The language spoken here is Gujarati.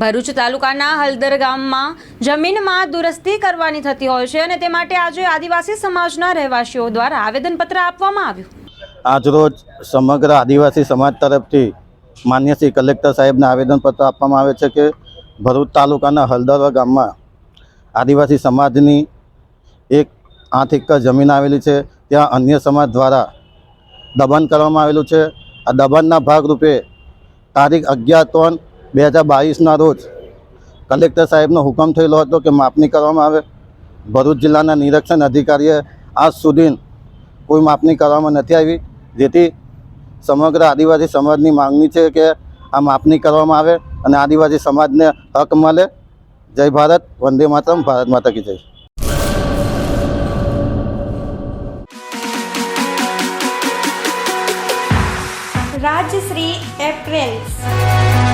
ભરૂચ તાલુકાના હલદર ગામમાં જમીનમાં દુરસ્તી કરવાની થતી હોય છે અને તે માટે આજે આદિવાસી સમાજના રહેવાસીઓ દ્વારા આવેદનપત્ર આપવામાં આવ્યું. આજરોજ સમગ્ર આદિવાસી સમાજ તરફથી માન્ય શ્રી કલેક્ટર સાહેબને આવેદનપત્ર આપવામાં આવે છે કે ભરૂચ તાલુકાના હલદરવા ગામમાં આદિવાસી સમાજની એક આઠ એકર જમીન આવેલી છે. ત્યાં અન્ય સમાજ દ્વારા દબાણ કરવામાં આવેલું છે. આ દબાણના ભાગરૂપે તારીખ અગિયાર ત્રણ બે હજાર બાવીસના રોજ કલેક્ટર સાહેબનો હુકમ થયેલો હતો કે માપણી કરવામાં આવે. ભરૂચ જિલ્લાના નિરીક્ષણ અધિકારીએ આજ સુધી કોઈ માપણી કરવામાં નથી આવી. જેથી સમગ્ર આદિવાસી સમાજની માંગણી છે કે આ માપણી કરવામાં આવે અને આદિવાસી સમાજને હક મળે. જય ભારત, વંદે માતરમ, ભારત માતા કી જય. રાજશ્રી એપ્રેલ્સ.